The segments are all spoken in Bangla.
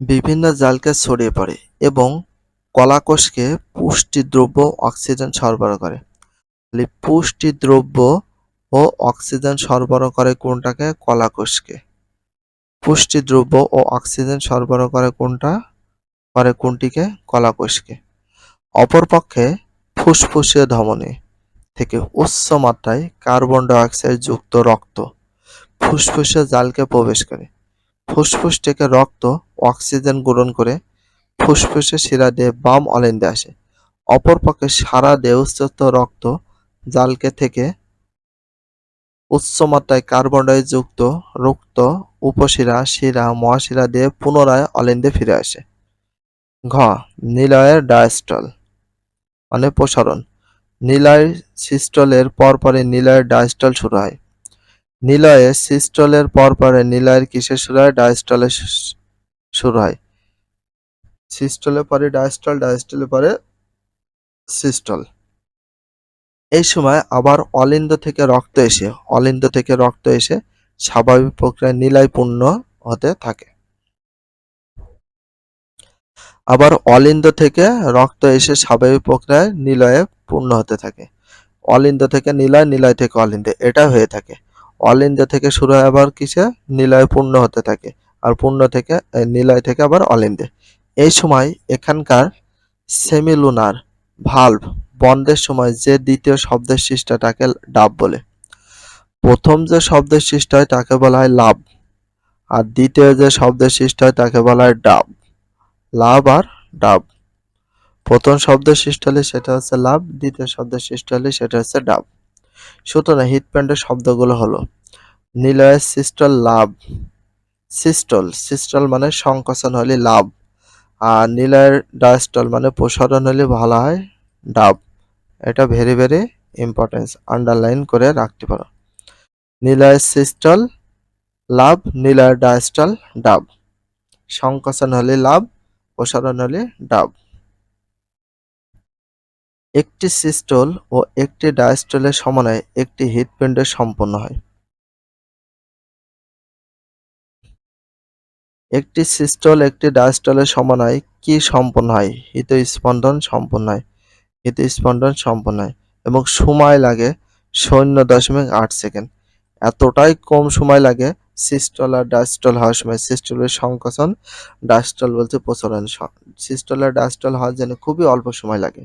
বিভিন্ন জালকে ছড়িয়ে পড়ে এবং কলাকোষকে পুষ্টিদ্রব্য অক্সিজেন সরবরাহ করে। তাহলে পুষ্টিদ্রব্য ও অক্সিজেন সরবরাহ করে কোনটাকে? কলাকোষকে। পুষ্টিদ্রব্য ও অক্সিজেন সরবরাহ করে কোনটা? করে কোনটিকে? কলাকোষকে। অপরপক্ষে ফুসফুসীয় ধমনী থেকে উচ্চ মাত্রায় কার্বন ডাইঅক্সাইড যুক্ত রক্ত ফুসফুসে জালকে প্রবেশ করে। ফুসফুস থেকে রক্ত অক্সিজেন গ্রহণ করে ফুসফুসে শিরা দিয়ে বাম অলিন্দে আসে। অপরপক্ষে সারা দেহস্থ রক্ত জালকে থেকে উচ্চ মাত্রায় কার্বন ডাইযুক্ত রক্ত উপশিরা, শিরা, মহাশিরা দিয়ে পুনরায় অলিন্দে ফিরে আসে। ঘ, নিলয়ের ডায়াস্টল মানে প্রসারণ। নিলয় সিস্টলের পরপরে নিলয়ের ডায়াস্টল শুরু হয়। নিলয়ে সিস্টলের পরপরে নিলয়ের কিসের শুরু হয়? ডায়াস্টলের শুরু হয়। সিস্টলের পরে ডায়াস্টল, ডায়াস্টলের পরে সিস্টল। এই সময় আবার অলিন্দ থেকে রক্ত এসে, অলিন্দ থেকে রক্ত এসে স্বাভাবিক প্রক্রিয়ায় নিলয় পূর্ণ হতে থাকে। আবার অলিন্দ থেকে রক্ত এসে স্বাভাবিক প্রক্রিয়ায় নিলয়ে পূর্ণ হতে থাকে। অলিন্দ থেকে নিলয় নিলয় থেকে অলিন্দে, এটা হয়ে থাকে। অলিন্দ থেকে শুরু হয় আবার কিসে? নিলয় পূর্ণ হতে থাকে। আর পূর্ণ থেকে নিলয় থেকে আবার অলিন্দে এই সময় এখানকার সেমিলুনার ভালভ বন্ধের সময় যে দ্বিতীয় শব্দের সৃষ্টিটাকে ডাব বলে। প্রথম যে শব্দের সৃষ্টি হয় তাকে বলা হয় লাভ, আর দ্বিতীয় যে শব্দের সৃষ্টি হয় তাকে বলা হয় ডাব। লাভ আর ডাব। প্রথম শব্দের সৃষ্টি হলে সেটা হচ্ছে লাভ, দ্বিতীয় শব্দের সৃষ্টি হলে সেটা হচ্ছে ডাব। সুতরাং হিটপ্যান্ডের শব্দগুলো হলো, নিলয়ের সিস্টল লাভ সিস্টল সিস্টল মানে সংকোচন হলে লাভ, আর নিলয়ের ডায়াস্টল মানে প্রসারণ হলে ভালো হয় ডাব। এটা ভেরি ভেরি ইম্পর্টেন্স আন্ডারলাইন করে রাখতে পারো। নিলয়ের সিস্টল, লাভ নিলয়ের ডায়াস্টল ডাব। সংকোচন হলে লাভ প্রসারণ হলে ডাব। একটি সিস্টল ও একটি ডায়াস্টলের সমন্বয়ে একটি হৃৎপিণ্ড সম্পন্ন হয়। একটি সিস্টল, একটি ডায়াস্টলের সমন্বয়ে কি সম্পন্ন হয়? হৃদস্পন্দন সম্পন্ন হয়। হৃদস্পন্দন সম্পন্ন হয় এবং সময় লাগে শূন্য দশমিক আট সেকেন্ড। এতটাই কম সময় লাগে সিস্টল আর ডায়াস্টল হওয়ার সময়। সিস্টলের সংকোচন ডায়াস্টল বলতে প্রচলন। সিস্টল আর ডায়াস্টল হওয়ার জন্য খুবই অল্প সময় লাগে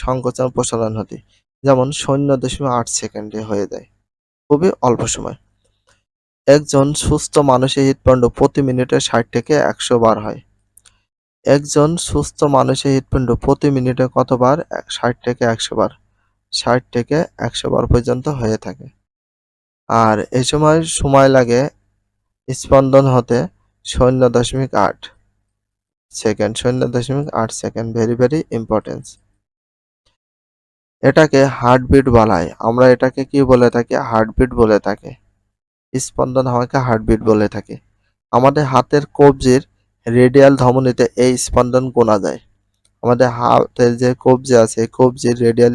সংকোচন প্রসারণ হতে। যেমন শূন্য দশমিক আট সেকেন্ডে হয়ে যায়। খুবই অল্প সময়। একজন সুস্থ মানুষের হৃৎপিণ্ড প্রতি মিনিটে ষাট থেকে একশো বার হয়। একজন সুস্থ মানুষের হৃৎপিণ্ড প্রতি মিনিটে কতবার? ষাট থেকে একশো বার। ষাট থেকে একশো বার পর্যন্ত হয়ে থাকে। আর এই সময় সময় লাগে স্পন্দন হতে শূন্য দশমিক আট সেকেন্ড, শূন্য দশমিক আট সেকেন্ড, ভেরি ভেরি ইম্পর্টেন্স। এটাকে হার্টবিট বলা হয়। আমরা এটাকে কি বলে থাকি? হার্টবিট বলে থাকি। স্পন্দন হওয়াকে হার্টবিট বলে থাকে। আমাদের হাতের কবজির রেডিয়াল ধমনীতে এই স্পন্দন গোনা যায়। আমাদের হাতের যে কবজি আছে কবজির রেডিয়াল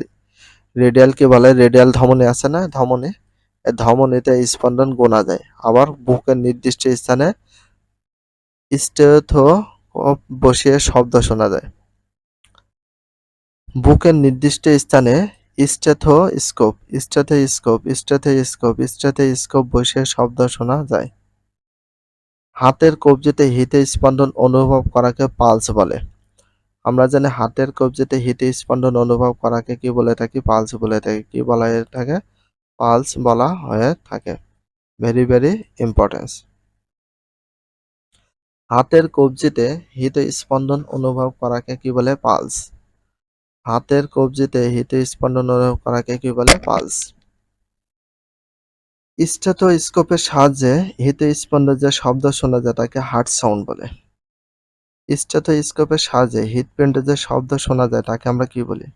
রেডিয়ালকে বলে? রেডিয়াল ধমনী আছে না? ধমনী? ধমনীতে স্পন্দন গোনা যায়। আবার বুকের নির্দিষ্ট স্থানে স্টেথো বসিয়ে শব্দ শোনা যায়। বুকের নির্দিষ্ট স্থানে স্টেথোস্কোপ স্টেথোস্কোপ স্টেথোস্কোপ স্টেথোস্কোপ বসিয়ে শব্দ শোনা যায়। হাতের কবজিতে হিতে স্পন্দন অনুভব করাকে পালস বলে। আমরা জানি হাতের কবজিতে হিতে স্পন্দন অনুভব করাকে কি বলে থাকি? পালস বলে থাকি। কি বলা হয়ে থাকে? পালস বলা হয়ে থাকে। ভেরি ভেরি ইম্পর্টেন্স হাতের কবজিতে হিত স্পন্দন অনুভব করাকে কি বলে? পালস। হাতের কবজিতে হিত স্পন্দন করাকে কি বলে? পালস। স্টেথোস্কোপের সাহায্যে হৃদস্পন্দন যে শব্দ শোনা যায় তাকে হার্ট সাউন্ড বলে। স্টেথোস্কোপের সাহায্যে হৃৎপিণ্ডে যে শব্দ শোনা যায় তাকে আমরা কি বলি?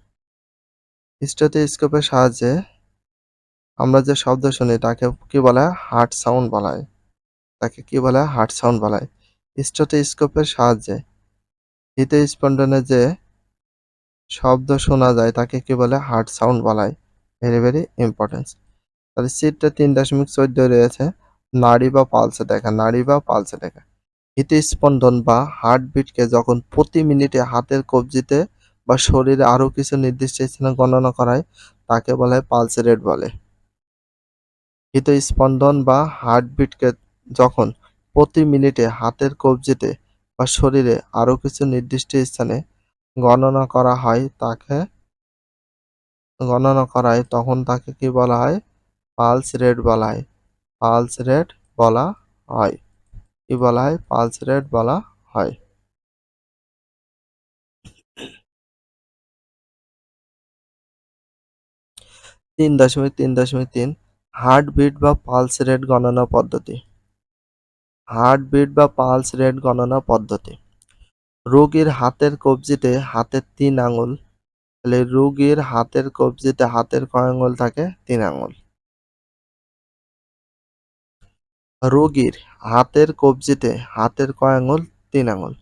স্টেথোস্কোপের সাহায্যে আমরা যে শব্দ শুনি তাকে কি বলা? হয় হার্ট সাউন্ড বলা হয় তাকে কি বলা? হয় হার্ট সাউন্ড বলা হয় স্টেথোস্কোপের সাহায্যে হৃদস্পন্দনে যে শব্দ শোনা যায়, তাকে কি বলে? হার্ট সাউন্ড বলা ভেরি ভেরি ইম্পর্টেন্স তাহলে সিটটা তিন দশমিক চোদ্দ রয়েছে। নাড়ি বা পালসে দেখা, নাড়ি বা পালসে দেখা। হৃদস্পন্দন বা হার্টবিটকে যখন প্রতি মিনিটে হাতের কবজিতে বা শরীরে আরও কিছু নির্দিষ্ট স্থানে গণনা করায়, তাকে বলা পালস রেট বলে। হৃদস্পন্দন বা হার্টবিটকে যখন প্রতি মিনিটে হাতের কবজিতে বা শরীরে আরও কিছু নির্দিষ্ট স্থানে গণনা করা হয় তাকে। গণনা করা হয় তখন তাকে কি বলা হয়? পালস রেট বলা হয়। পালস রেট বলা হয়। কি বলা হয়? পালস রেট বলা হয়। তিন দশমিক তিন দশমিক তিন, হার্টবিট বা পালস রেট গণনা পদ্ধতি। হার্টবিট বা পালস রেট গণনা পদ্ধতি। রোগীর হাতের কবজিতে হাতের তিন আঙুল। তাহলে রোগীর হাতের কবজিতে হাতের কয় আঙুল থাকে? তিন আঙুল। রোগীর হাতের কবজিতে হাতের কয় আঙুল? তিন আঙুল।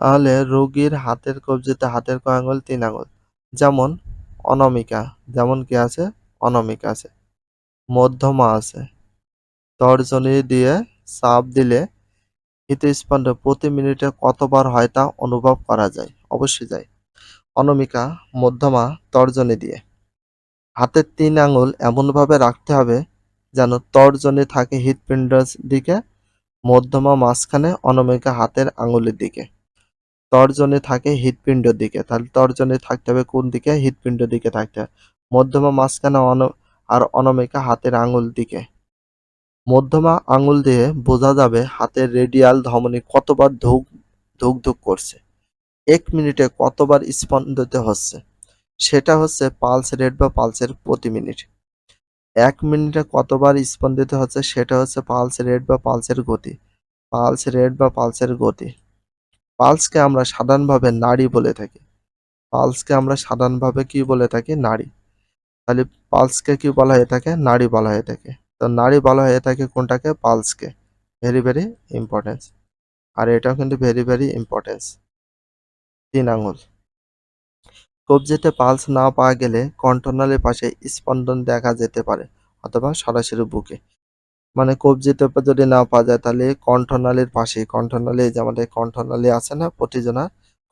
তাহলে রোগীর হাতের কবজিতে হাতের কয় আঙুল? তিন আঙুল। যেমন অনামিকা, যেমন কি আছে? অনামিকা আছে। মধ্যমা আছে। তর্জনী দিয়ে চাপ দিলে হৃদস্পন্দন প্রতি মিনিটে কতবার হয় তা অনুভব করা যায়? অবশ্যই যায়। অনমিকা মধ্যমা তর্জনী দিয়ে। হাতের তিন আঙুল এমনভাবে রাখতে হবে যেন তর্জনী থাকে হৃৎপিণ্ডের দিকে, মধ্যমা মাঝখানে অনমিকা হাতের আঙুলের দিকে। তর্জনী থাকে হৃৎপিণ্ডের দিকে। তাহলে তর্জনী থাকতে হবে কোন দিকে? হৃৎপিণ্ডের দিকে থাকতে হবে। মধ্যমা মাঝখানে অন আর অনমিকা হাতের আঙুল দিকে। মধ্যমা আঙুল দিয়ে বোঝা যাবে হাতের রেডিয়াল ধমনী কতবার ধুক ধুক ধুক করছে। এক মিনিটে কতবার স্পন্দিত হচ্ছে? সেটা হচ্ছে পালস রেট বা পালসের প্রতি মিনিট। এক মিনিটে কতবার স্পন্দিত হচ্ছে সেটা হচ্ছে পালস রেট বা পালসের গতি। পালস রেট বা পালসের গতি। পালসকে আমরা সাধারণভাবে নাড়ি বলে থাকি। পালসকে আমরা সাধারণভাবে কি বলে থাকি? নাড়ি। তাহলে পালসকে কি বলা হয়ে থাকে? নাড়ি বলা হয়ে থাকে। তো নাড়ি বলা হয়ে থাকে কোনটাকে? পালসকে। ভেরি ভেরি ইম্পর্টেন্স আর এটাও কিন্তু ভেরি ভেরি ইম্পর্টেন্স তিন আঙুল। কবজিতে পালস না পাওয়া গেলে কণ্ঠনালীর পাশে স্পন্দন দেখা যেতে পারে, অথবা সরাসরি বুকে। মানে কবজিতে যদি না পাওয়া যায় তাহলে কণ্ঠনালীর পাশে কণ্ঠনালী যে আমাদের কণ্ঠনালী আছে না প্রতিজনা